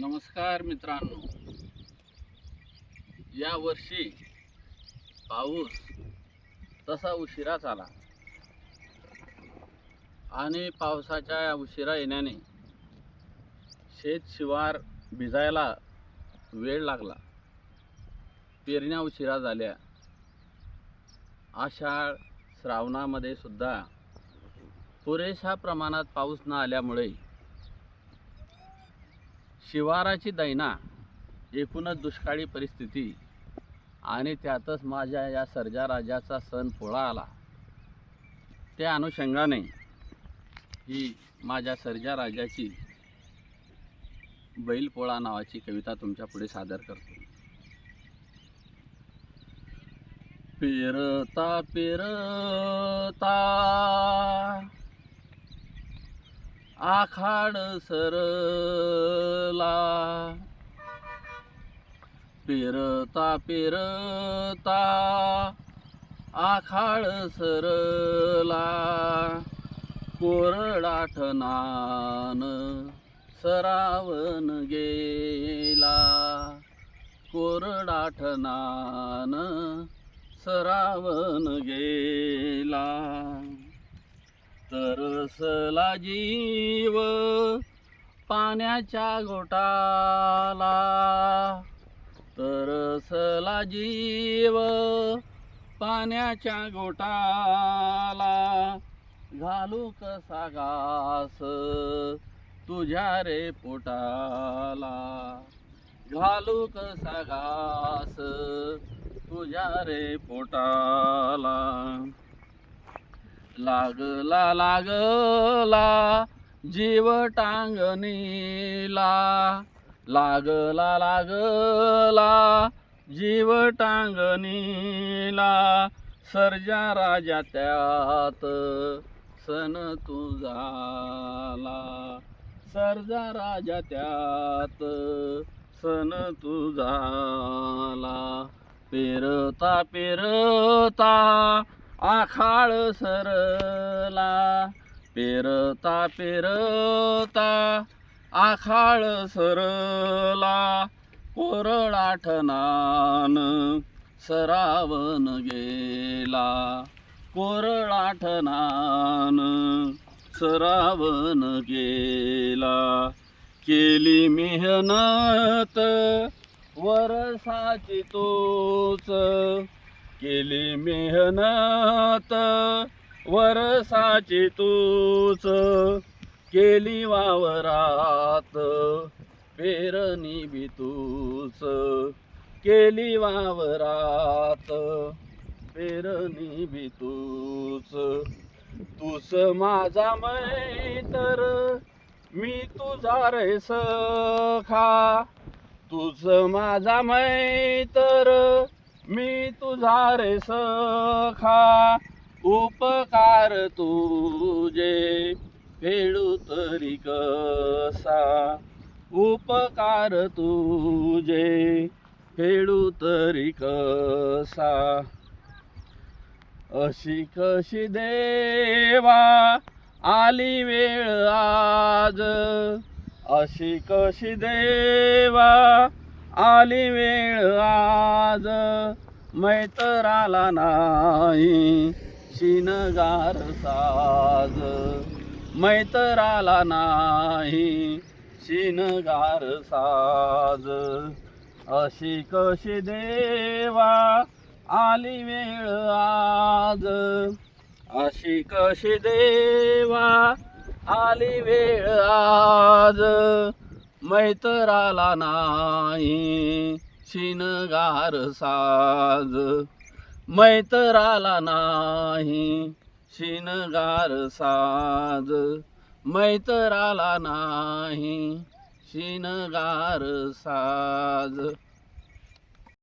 नमस्कार मित्रांनो. या वर्षी पाऊस तसा उशिराच आला आणि पावसाच्या या उशिरा येण्याने शेत शिवार भिजायला वेळ लागला. पेरण्या उशिरा झाल्या. आषाढ श्रावणामध्ये सुद्धा पुरेशा प्रमाणात पाऊस न आल्यामुळे शिवाराची दैना एकूणच दुष्काळी परिस्थिती आणि त्यातच माझ्या या सर्जा राजाचा सण पोळा आला. त्या अनुषंगाने ही माझ्या सर्जा राजाची बैलपोळा नावाची कविता तुमच्यापुढे सादर करतो. पेरता पेर आखाड सरला. पेरता पेरता आखाड सरला. कोरडाठनान सरावन गेला. कोरडाठनान सरावन गेला. तरसला जीव पाण्याच्या गोटाला. तरसला जीव पाण्याच्या गोटाला. घालू कसा घास तुझ्या रे पोटाला. घालू कसा घास तुझ्या रे पोटाला. लागला लागला जीव टांगणीला. लागला लागला जीव टांगणीला. सर्जा राजा त्यात सन तुझाला. सर्जा राजा त्यात सन तुझाला. पेरता पेरता आखाळ सरला पेरता पेरता आखाळ सरला कोरळाठनान सरावन गेला. कोरळाठनान सरावन गेला. केली मेहनत वरसाची तोच केली मेहनत वरसाची तूच. केली वावरात पेरणी बी तूच. केली वावरात पेरणी बी तूच. तूच माझा मैतर मी तुझा रे सखा. तुझ माझा मैतर मी तुझा रे सखा उपकार तुझे फेडू तरी कसा? उपकार तुझे फेडू तरी कसा? अशी कशी देवा आली वेळ आज? अशी कशी देवा आली वेळ आज. मैतराला नाही शिनगार साज. मैतराला नाही शिनगार साज. अशी कशी देवा आली वेळ आज. अशी कशी देवा आली वेळ आज. मैतराला नाही शिनगार साज. मैतराला नाही शिनगार साज. मैतराला नाही शिनगार साज.